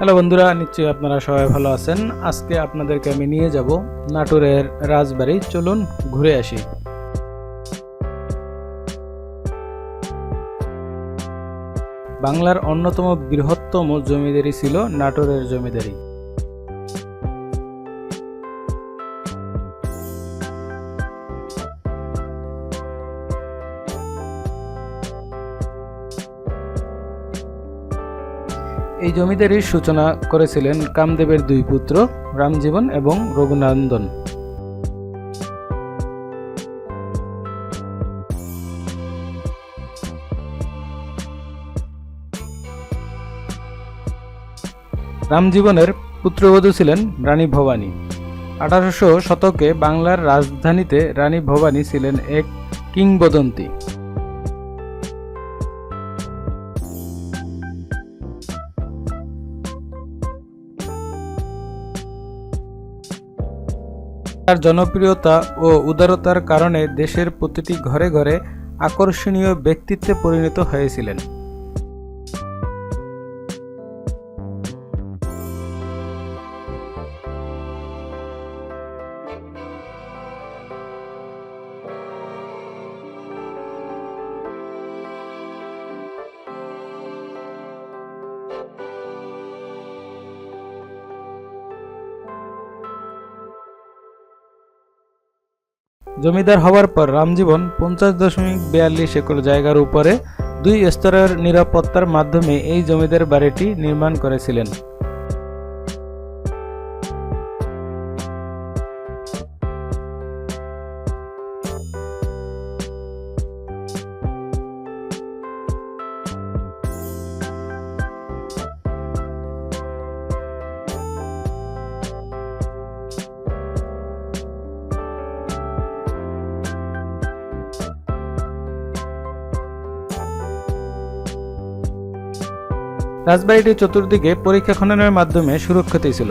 Hello বন্ধুরা, নিশ্চয়ই আপনারা সবাই ভালো আছেন। আজকে আপনাদেরকে আমি নিয়ে যাব নাটোরের রাজবাড়ি। চলুন ঘুরে আসি। বাংলার অন্যতম বৃহত্তম জমিদারি ছিল নাটোরের জমিদারি। এই জমিদারির সূচনা করেছিলেন কামদেবের দুই পুত্র, রামজীবন এবং রঘুনন্দন। রামজীবনের পুত্রবধূ ছিলেন রানী ভবানী। আঠারোশো শতকে বাংলার রাজধানীতে রানী ভবানী ছিলেন এক কিংবদন্তি। তার জনপ্রিয়তা ও উদারতার কারণে দেশের প্রতিটি ঘরে ঘরে আকর্ষণীয় ব্যক্তিত্বে পরিণত হয়েছিলেন। জমিদার হওয়ার পর রামজীবন পঞ্চাশ দশমিক বিয়াল্লিশ একর জায়গার উপরে দুই স্তরের নিরাপত্তার মাধ্যমে এই জমিদার বাড়িটি নির্মাণ করেছিলেন। রাজবাড়িটি চতুর্দিকে পরীক্ষা খননের মাধ্যমে সুরক্ষিত ছিল।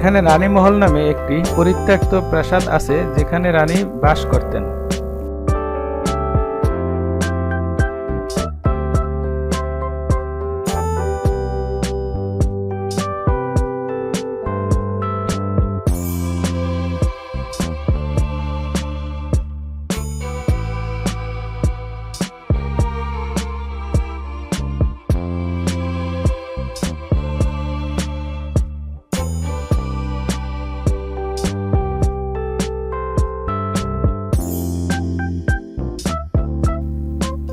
এখানে রানী মহল নামে একটি পরিত্যক্ত প্রাসাদ আছে যেখানে রানী বাস করতেন।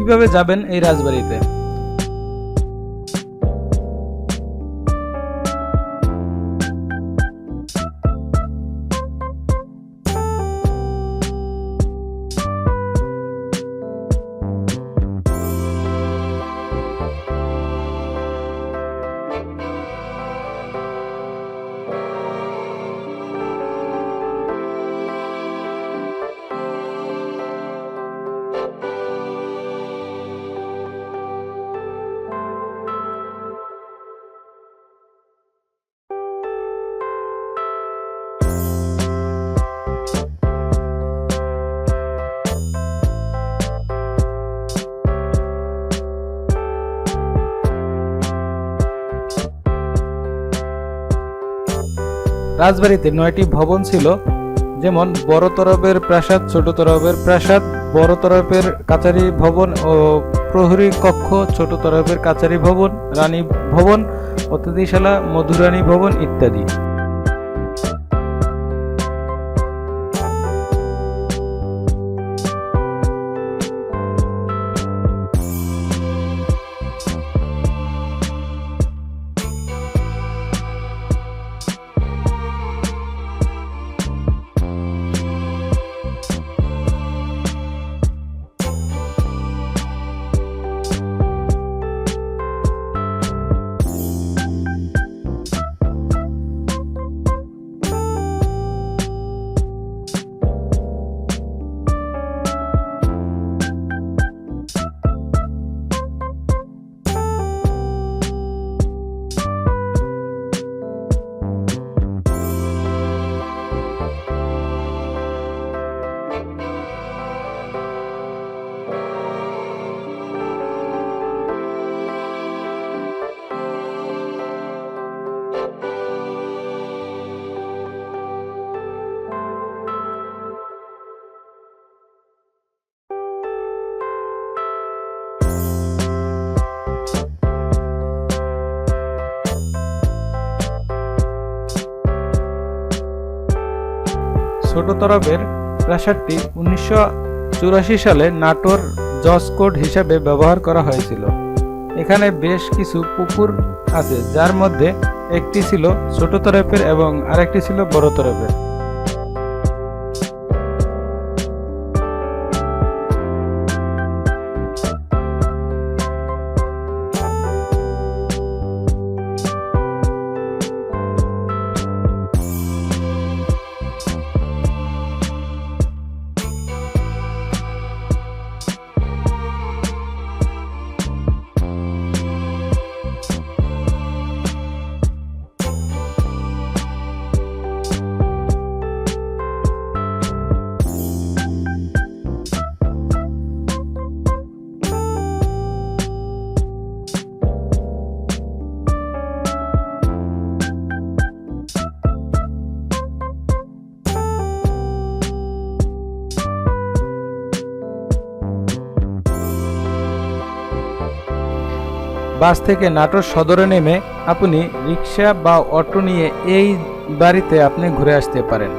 কীভাবে যাবেন এই রাজবাড়িতে। রাজবাড়িতে নয়টি ভবন ছিল, যেমন বড় তরফের প্রাসাদ, ছোট তরফের প্রাসাদ, বড় তরফের কাচারি ভবন ও প্রহরী কক্ষ, ছোট তরফের কাচারি ভবন, রানী ভবন, অতিথিশালা, মধুরানী ভবন ইত্যাদি। ছোট তরফের প্রাসাদটি উনিশশো চুরাশি সালে নাটোর জজ কোড হিসাবে ব্যবহার করা হয়েছিল। এখানে বেশ কিছু পুকুর আছে, যার মধ্যে একটি ছিল ছোট তরফের এবং আরেকটি ছিল বড় তরফের। বাস থেকে নাটোর সদরে নেমে আপনি রিক্সা বা অটো নিয়ে এই বাড়িতে আপনি ঘুরে আসতে পারেন।